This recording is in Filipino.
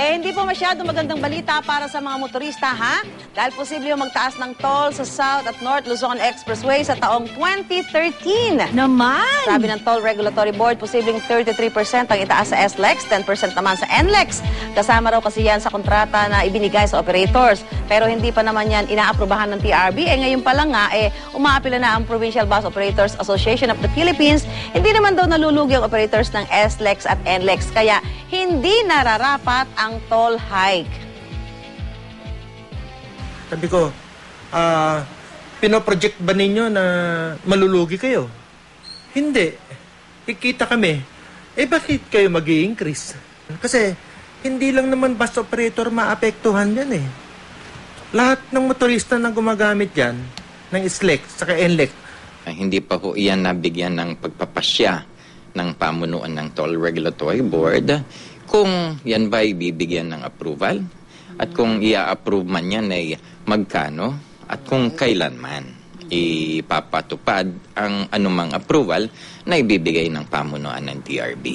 Eh, hindi po masyado magandang balita para sa mga motorista, ha? Dahil posible yung magtaas ng toll sa South at North Luzon Expressway sa taong 2013. Naman! Sabi ng Toll Regulatory Board, posibleng 33% ang itaas sa SLEX, 10% naman sa NLEX. Kasama raw kasi yan sa kontrata na ibinigay sa operators. Pero hindi pa naman yan inaaprubahan ng TRB. Eh ngayon pa lang nga, eh, umaapila na ang Provincial Bus Operators Association of the Philippines. Hindi naman daw nalulugi ang operators ng SLEX at NLEX. Kaya hindi nararapat ang toll hike. Sabi ko, ah, pinoproject ba ninyo na malulugi kayo? Hindi. Kikita kami. Eh bakit kayo mag increase Kasi hindi lang naman bus operator maapektuhan yan eh. Lahat ng motorista na gumagamit yan, ng SLEC, saka NLEC, Ah, hindi pa ho iyan nabigyan ng pagpapasya ng pamunuan ng Toll Regulatory Board kung yan ba bibigyan ng approval at kung i-approve man yan ay magkano at kung kailanman ipapatupad ang anumang approval na ibibigay ng pamunuan ng TRB.